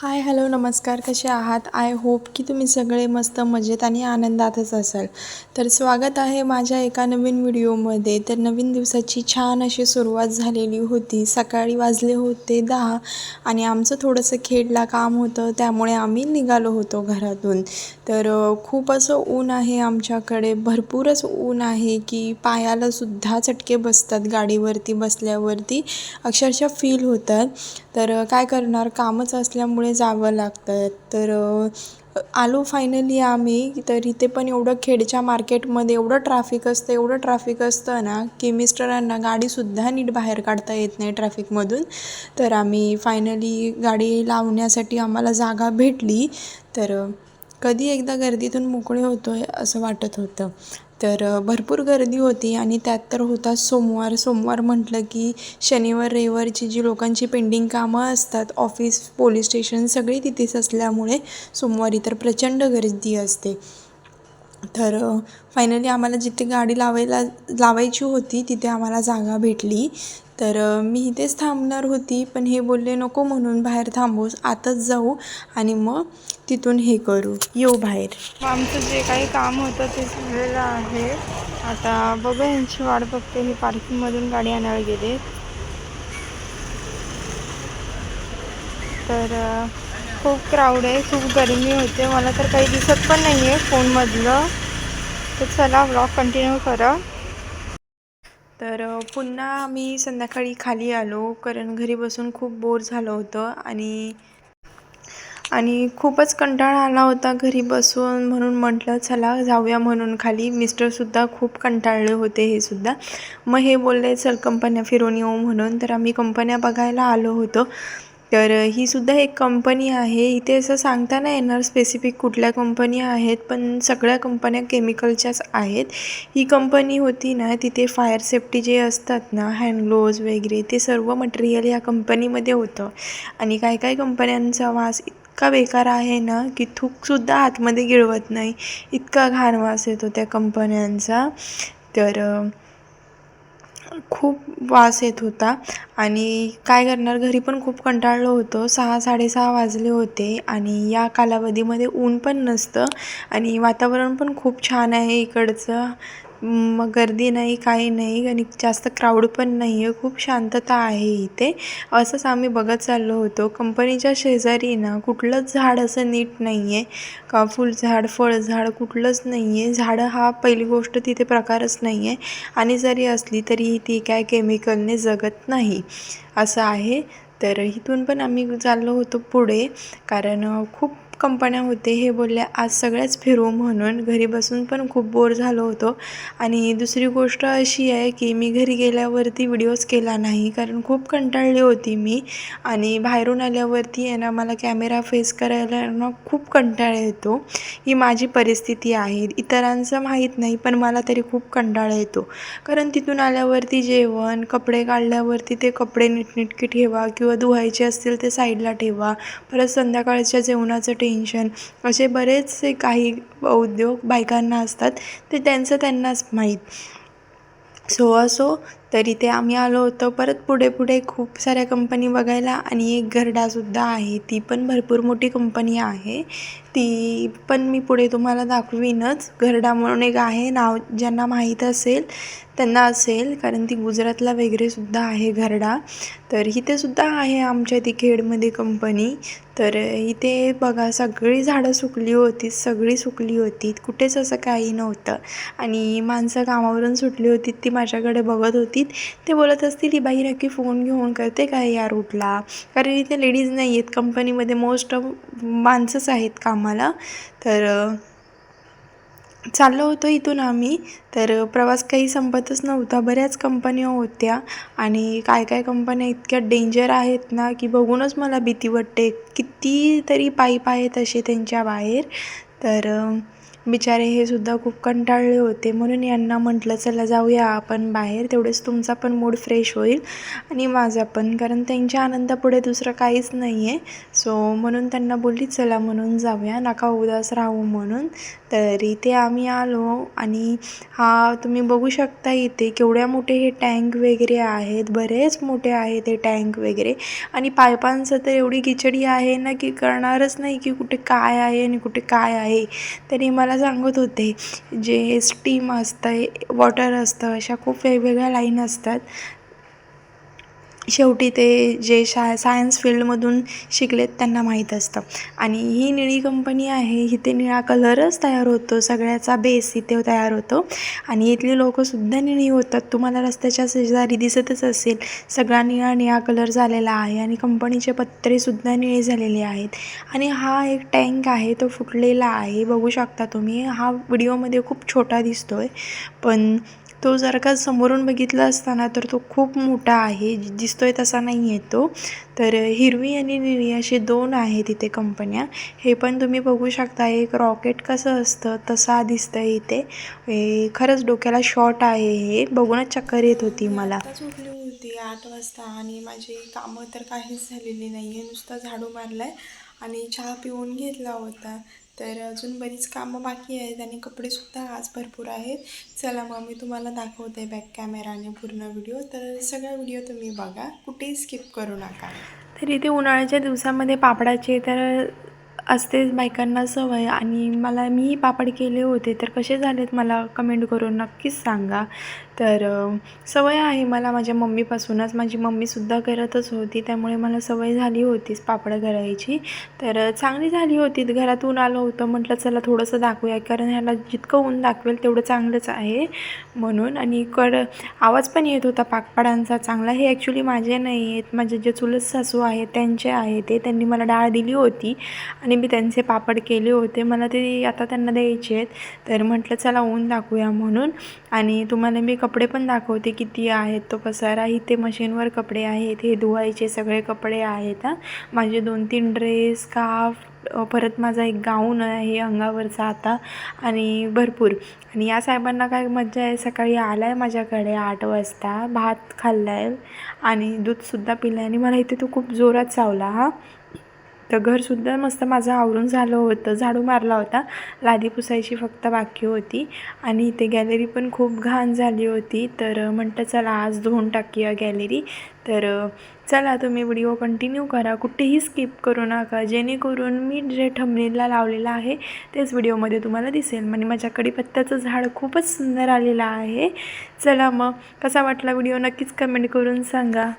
Hi hello नमस्कार कसे आहात? आय होप की तुम्ही सगळे मस्त मजेत आणि आनंदातच असाल. तर स्वागत आहे माझ्या एका नवीन व्हिडिओमध्ये. तर नवीन दिवसाची छान अशी सुरुवात झालेली होती. सकाळी वाजले होते दहा आणि आमचं थोडंसं खेडला काम होतं त्यामुळे आम्ही निघालो होतो घरातून. तर खूप असं ऊन आहे आमच्याकडे. भरपूरच ऊन आहे की पायाला सुद्धा चटके बसतात गाडीवरती बसल्यावरती. अक्षरशः फील होतात. तर काय करणार? कामच असल्यामुळे जावं लागतं तर आलो फायनली आम्ही. तर इथे पण एवढं खेडच्या मार्केटमध्ये एवढं ट्रॅफिक असतं एवढं ट्रॅफिक असतं ना की मिस्टरांना गाडीसुद्धा नीट बाहेर काढता येत नाही ट्रॅफिकमधून तर आम्ही फायनली गाडी लावण्यासाठी आम्हाला जागा भेटली. तर कधी एकदा गर्दीतून मोकळे होतो आहे असं वाटत होतं. तर भरपूर गर्दी होती आणि त्यात तर होता सोमवार. सोमवार म्हटलं की शनिवार रविवारची जी लोकांची पेंडिंग कामं असतात ऑफिस पोलीस स्टेशन सगळी तिथेच असल्यामुळे सोमवारी तर प्रचंड गर्दी असते. तर फायनली आम्हाला जिथे गाडी लावायला लावायची होती तिथे आम्हाला जागा भेटली. तर मी इथेच थांबणार होती पण हे बोलले नको म्हणून बाहेर थांबूस आताच जाऊ आणि मग तिथून हे करू. येऊ बाहेर. आमचं जे काही काम होतं ते झालेलं आहे. आता बघा यांची वाट बघते. हे पार्किंगमधून गाडी आणायला गेले. तर खूप क्राऊड आहे खूप गरमी होते. मला तर काही दिसत पण नाही आहे फोनमधलं. तर चला ब्लॉग कंटिन्यू करा. तर पुन्हा आम्ही संध्याकाळी खाली आलो कारण घरी बसून खूप बोर झालं होतं आणि आणि खूपच कंटाळा आला होता घरी बसून. म्हणून म्हटलं चला जाऊया म्हणून खाली. मिस्टरसुद्धा खूप कंटाळले होते हे सुद्धा. मग हे बोलले चल कंपन्या फिरून येऊ म्हणून. तर आम्ही कंपन्या बघायला आलो होतो. तर ही सुद्धा एक कंपनी आहे. इथे असं सांगता नाही येणार स्पेसिफिक कुठल्या कंपनी आहेत पण सगळ्या कंपन्या केमिकलच्याच आहेत. ही कंपनी होती ना तिथे फायर सेफ्टी जे असतात ना हँड ग्लोव्ज वगैरे ते सर्व मटेरियल या कंपनीमध्ये होतं. आणि काही काही कंपन्यांचा वास इतका बेकार आहे ना की थूकसुद्धा आतमध्ये गिळवत नाही. इतका घाण वास येतो त्या कंपन्यांचा तर खूप वास येत होता. आणि काय करणार घरी पण खूप कंटाळलो होतो. सहा साडेसहा वाजले होते आणि या कालावधीमध्ये ऊन पण नसतं आणि वातावरण पण खूप छान आहे इकडचं. मग गर्दी नाही काही नाही आणि जास्त क्राऊड पण नाही आहे. खूप शांतता आहे इथे. असंच आम्ही बघत चाललो होतो. कंपनीच्या शेजारी ना कुठलंच झाड असं नीट नाही आहे का फुलझाड फळझाड कुठलंच नाही आहे झाडं हा पहिली गोष्ट तिथे प्रकारच नाही आहे आणि जरी असली तरी ती काय केमिकलने जगत नाही. असं आहे. तर इथून पण आम्ही चाललो होतो पुढे. कारण खूप कंपन्या होते हे बोलले आज सगळ्याच फिरू म्हणून घरी बसून पण खूप बोर झालो होतो. आणि दुसरी गोष्ट अशी आहे की मी घरी गेल्यावरती व्हिडिओज केला नाही कारण खूप कंटाळली होती मी. आणि बाहेरून आल्यावरती आहे ना मला कॅमेरा फेस करायला ना खूप कंटाळा येतो. ही माझी परिस्थिती आहे. इतरांचं माहीत नाही पण मला तरी खूप कंटाळा येतो. कारण तिथून आल्यावरती जेवण कपडे काढल्यावरती ते कपडे नीटनेटके ठेवा किंवा धुवायचे असतील ते साईडला ठेवा. परत संध्याकाळच्या जेवणाचं पेन्शन असे बरेचसे काही उद्योग बायकांना असतात ते त्यांचं त्यांनाच माहीत. सो असो तर इथे आम्ही आलो होतो. परत पुढे पुढे खूप साऱ्या कंपनी बघायला आणि एक घरडासुद्धा आहे. ती पण भरपूर मोठी कंपनी आहे. ती पण मी पुढे तुम्हाला दाखवीनच. घरडा म्हणून एक आहे. नाव ज्यांना माहीत असेल त्यांना असेल. कारण ती गुजरातला वगैरेसुद्धा आहे घरडा. तर इथेसुद्धा आहे आमच्या ती खेडमध्ये कंपनी तर इथे बघा सगळी झाडं सुकली होती सगळी सुकली होती. कुठेच असं काही नव्हतं. आणि माणसं कामावरून सुटली होती ती माझ्याकडे बघत होती. ते बोलत असतील ही बाई नक्की फोन घेऊन करते काय या रूटला कारण इथे लेडीज नाही आहेत. कंपनीमध्ये मोस्ट ऑफ माणसंच आहेत कामाला. तर चाललो होतो इथून आम्ही. तर प्रवास काही संपतच नव्हता. बऱ्याच कंपन्या होत्या. आणि काय काय कंपन्या इतक्या डेंजर आहेत ना की बघूनच मला भीती वाटते. किती तरी पाईप आहेत असे त्यांच्या बाहेर. तर बिचारे हे सुद्धा खूप कंटाळले होते. म्हणून यांना म्हटलं चला जाऊया आपण बाहेर. तेवढेच तुमचा पण मूड फ्रेश होईल आणि माझा पण. कारण त्यांच्या आनंदापुढे दुसरं काहीच नाही आहे सो म्हणून त्यांना बोलली चला म्हणून जाऊया. नका उदास राहू म्हणून. तर इथे आम्ही आलो आणि हा तुम्ही बघू शकता इथे केवढ्या मोठे हे टँक वगैरे आहेत. बरेच मोठे आहेत हे टँक वगैरे. आणि पायपांचं तर एवढी खिचडी आहे ना की करणारच नाही की कुठे काय आहे आणि कुठे काय आहे. तरी मला सांगत होते जे स्टीम असतं वॉटर असतं अशा खूप वेगवेगळ्या लाईन असतात. शेवटी ते जे शा सायन्स फील्डमधून शिकलेत त्यांना माहीत असतं. आणि ही निळी कंपनी आहे इथे निळा कलरच तयार होतो सगळ्याचा बेस इथे तयार होतो. आणि इथली लोकंसुद्धा निळी होतात. तुम्हाला रस्त्याच्या शेजारी दिसतच असेल सगळा निळा निळा कलर झालेला आहे आणि कंपनीचे पत्रेसुद्धा निळे झालेले आहेत. आणि हा एक टँक आहे तो फुटलेला आहे. बघू शकता तुम्ही हा व्हिडिओमध्ये खूप छोटा दिसतो आहे पण तो जर का समोरून बघितला असताना तर तो खूप मोठा आहे दिसतोय तसा नाही आहे तो. तर हिरवी आणि निळी असे दोन आहेत इथे कंपन्या. हे पण तुम्ही बघू शकता एक रॉकेट कसं असतं तसा दिसतं इथे. खरंच डोक्याला शॉर्ट आहे हे. बघूनच चक्कर येत होती मला. झोपली होती आठ वाजता आणि माझी कामं तर काहीच झालेली नाही आहे नुसतं झाडू मारला आहे आणि चहा पिऊन घेतला होता. तर अजून बरीच कामं बाकी आहेत आणि कपडेसुद्धा आज भरपूर आहेत. चला मग मी तुम्हाला दाखवते बॅक कॅमेराने पूर्ण व्हिडिओ तर सगळा व्हिडिओ तुम्ही बघा. कुठेही स्किप करू नका. तर इथे उन्हाळ्याच्या दिवसामध्ये पापडाचे तर असतेच बायकांना सवय आणि मला मीही पापड केले होते तर कसे झालेत मला कमेंट करून नक्कीच सांगा. तर सवय आहे मला माझ्या मम्मीपासूनच. माझी मम्मीसुद्धा करतच होती त्यामुळे मला सवय झाली होतीच पापड करायची. तर चांगली झाली होती. घरातून आलो होतं म्हटलं चला थोडंसं दाखवूया कारण ह्याला जितकं ऊन दाखवेल तेवढं चांगलंच आहे म्हणून. आणि कड आवाज पण येत होता पाकपाडांचा चांगला हे ॲक्च्युली माझे नाही आहेत. माझे जे चुलत सासू आहेत त्यांचे आहे ते. त्यांनी मला डाळ दिली होती आणि मी त्यांचे पापड केले होते. मला ते आता त्यांना द्यायचे आहेत. तर म्हटलं चला ऊन दाखवूया म्हणून. आणि तुम्हाला मी कपडे पण दाखवते किती आहेत तो पसारा. इथे मशीनवर कपडे आहेत हे धुवायचे सगळे कपडे आहेत हां. माझे दोन तीन ड्रेस काफ परत माझा एक गाऊन आहे अंगावरचा आता. आणि भरपूर. आणि या साहेबांना काय मज्जा आहे सकाळी आला आहे माझ्याकडे आठ वाजता भात खाल्ला आहे आणि दूधसुद्धा पिलं आहे आणि मला इथे तो खूप जोरात चावला हा. तर घरसुद्धा मस्त माझं आवरून झालं होतं. झाडू मारला होता. लादी पुसायची फक्त बाकी होती. आणि इथे गॅलरी पण खूप घाण झाली होती. तर म्हणतं चला आज धुवून टाकूया गॅलरी. तर चला तुम्ही व्हिडिओ कंटिन्यू करा. कुठेही स्किप करू नका. जेणेकरून मी जे ठमनेला लावलेलं आहे तेच व्हिडिओमध्ये तुम्हाला दिसेल. म्हणजे माझ्या कडीपत्त्याचं झाड खूपच सुंदर आलेलं आहे. चला मग. कसा वाटला व्हिडिओ? नक्कीच कमेंट करून सांगा.